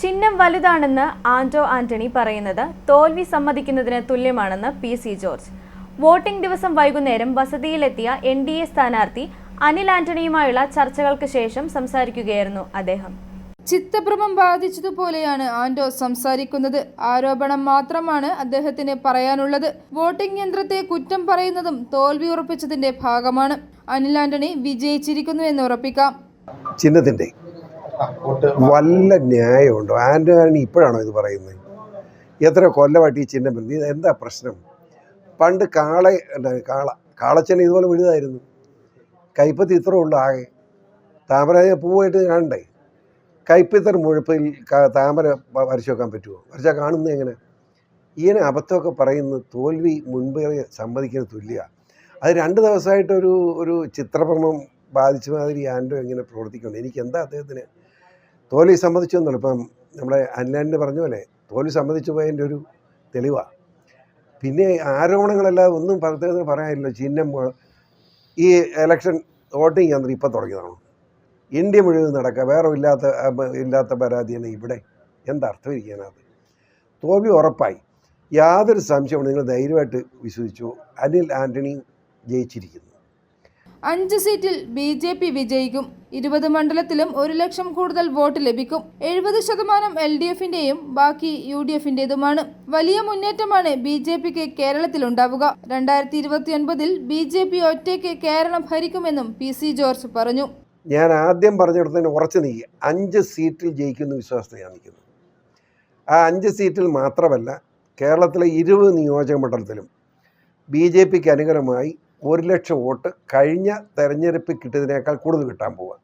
ചിഹ്നം വലുതാണെന്ന് ആന്റോ ആന്റണി പറയുന്നത് തോൽവി സമ്മതിക്കുന്നതിന് തുല്യമാണെന്ന് പി സി ജോർജ്. വോട്ടിംഗ് ദിവസം വൈകുന്നേരം വസതിയിലെത്തിയ എൻ ഡി എ സ്ഥാനാർത്ഥി അനിൽ ആന്റണിയുമായുള്ള ചർച്ചകൾക്ക് ശേഷം സംസാരിക്കുകയായിരുന്നു അദ്ദേഹം. ചിത്തഭ്രമം ബാധിച്ചതുപോലെയാണ് ആന്റോ സംസാരിക്കുന്നത്. ആരോപണം മാത്രമാണ് അദ്ദേഹത്തിന് പറയാനുള്ളത്. വോട്ടിംഗ് യന്ത്രത്തെ കുറ്റം പറയുന്നതും തോൽവി ഉറപ്പിച്ചതിന്റെ ഭാഗമാണ്. അനിൽ ആന്റണി വിജയിച്ചിരിക്കുന്നു എന്ന് ഉറപ്പിക്കാം. ചിഹ്നത്തിന്റെ വല്ല ന്യായമുണ്ടോ? ആന്റണി ഇപ്പോഴാണോ ഇത് പറയുന്നത്? എത്ര കൊല്ലമായിട്ട് ഈ ചിഹ്നം വരുന്നത് എന്താ പ്രശ്നം? പണ്ട് കാള കാള കാളച്ചെന്ന ഇതുപോലെ വലുതായിരുന്നു. കൈപ്പത്തി ഇത്ര ഉള്ളു ആകെ. താമര പൂവായിട്ട് കാണണ്ടേ? കൈപ്പത്തർ മുഴുപ്പിൽ താമര വരച്ചു വെക്കാൻ പറ്റുമോ വരച്ചാൽ കാണുന്നത് എങ്ങനെ? ഇങ്ങനെ അബദ്ധമൊക്കെ പറയുന്ന തോൽവി മുൻപേ സമ്മതിക്കുന്ന തുല്യമാണ് അത് രണ്ട് ദിവസമായിട്ടൊരു ഒരു ചിത്രഭ്രമം ബാധിച്ച മാതിരി ആൻഡോ എങ്ങനെ പ്രവർത്തിക്കുന്നത് എനിക്ക് എന്താ അദ്ദേഹത്തിന് തോൽവി സമ്മതിച്ചു എന്നുള്ളു ഇപ്പം നമ്മുടെ അനിലാൻഡ് പറഞ്ഞ പോലെ തോൽവി സമ്മതിച്ചു പോയതിന്റെ ഒരു തെളിവാണ് പിന്നെ ആരോപണങ്ങളല്ലാതെ ഒന്നും പ്രത്യേകത പറയാനില്ല. ചിഹ്നം ഈ ഇലക്ഷൻ വോട്ടിംഗ് യന്ത്രം ഇപ്പം തുടങ്ങിയതാണോ. ഇന്ത്യ മുഴുവൻ നടക്കുക. വേറെ ഇല്ലാത്ത ഇല്ലാത്ത പരാതിയാണ് ഇവിടെ. എന്തർത്ഥം ഇരിക്കാനത് തോൽവി ഉറപ്പായി. യാതൊരു സംശയവും നിങ്ങൾ ധൈര്യമായിട്ട് വിശ്വസിച്ചു. അനിൽ ആന്റണി ജയിച്ചിരിക്കുന്നു. അഞ്ച് സീറ്റിൽ ബി ജെ പി വിജയിക്കും. ഇരുപത് മണ്ഡലത്തിലും ഒരു ലക്ഷം കൂടുതൽ വോട്ട് ലഭിക്കും. എഴുപത് ശതമാനം എൽ ഡി എഫിന്റെയും ബാക്കി യു ഡി എഫിന്റേതുമാണ്. വലിയ മുന്നേറ്റമാണ് ബി ജെ പിക്ക് കേരളത്തിലുണ്ടാവുക. രണ്ടായിരത്തി ഇരുപത്തിയൊൻപതിൽ ബി ജെ പി ഒറ്റയ്ക്ക് കേരളം ഭരിക്കുമെന്നും പി സി ജോർജ് പറഞ്ഞു. ഞാൻ ആദ്യം പറഞ്ഞിടത്തിന് ഉറച്ചു നീക്കി അഞ്ച് സീറ്റിൽ ജയിക്കുന്ന വിശ്വാസത്തിൽ ഞാൻ നിൽക്കുന്നു ആ അഞ്ച് സീറ്റിൽ മാത്രമല്ല കേരളത്തിലെ ഇരുപത് നിയോജക മണ്ഡലത്തിലും ബി ജെ പിക്ക് അനുകൂലമായി ഒരു ലക്ഷം വോട്ട് കഴിഞ്ഞ തെരഞ്ഞെടുപ്പിൽ കിട്ടിയതിനേക്കാൾ കൂടുതൽ കിട്ടാൻ പോവുക.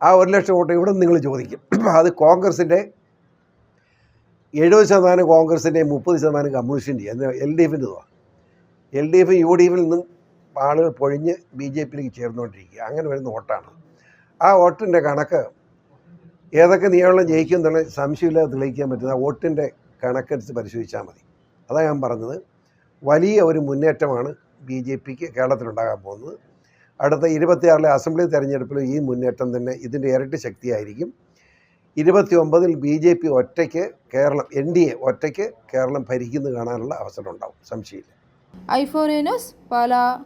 ആ ഒരു ലക്ഷം വോട്ട് ഇവിടെ നിങ്ങൾ ചോദിക്കും. അത് കോൺഗ്രസിന്റെ എഴുപത് ശതമാനം കോൺഗ്രസിന്റെ മുപ്പത് ശതമാനം കമ്മ്യൂണിസ്റ്റിന്റെ എന്ന് L D എഫിന്റെതുമാണ് L D F U D എഫിൽ നിന്നും ആളുകൾ പൊഴിഞ്ഞ് ബി ജെ പിയിലേക്ക് ചേർന്നുകൊണ്ടിരിക്കുക. അങ്ങനെ വരുന്ന വോട്ടാണ്. ആ വോട്ടിന്റെ കണക്ക് ഏതൊക്കെ നിയമങ്ങളും ജയിക്കും എന്നുള്ള സംശയമില്ലാതെ തെളിയിക്കാൻ പറ്റുന്ന ആ വോട്ടിന്റെ കണക്കെടുത്ത് പരിശോധിച്ചാൽ മതി. അതാണ് ഞാൻ പറഞ്ഞത്. വലിയ ഒരു മുന്നേറ്റമാണ് ബി ജെ പിക്ക് കേരളത്തിലുണ്ടാകാൻ പോകുന്നത്. അടുത്ത ഇരുപത്തിയാറിലെ അസംബ്ലി തെരഞ്ഞെടുപ്പിൽ ഈ മുന്നേറ്റം തന്നെ ഇതിന്റെ ഇരട്ടി ശക്തിയായിരിക്കും. ഇരുപത്തി ഒമ്പതിൽ ബി ജെ പി ഒറ്റയ്ക്ക് കേരളം എൻ ഡി എ ഒറ്റയ്ക്ക് കേരളം ഭരിക്കുന്നു കാണാനുള്ള അവസരം ഉണ്ടാവും. സംശയമില്ല. ഐഫോറിയനോസ് പാലാ.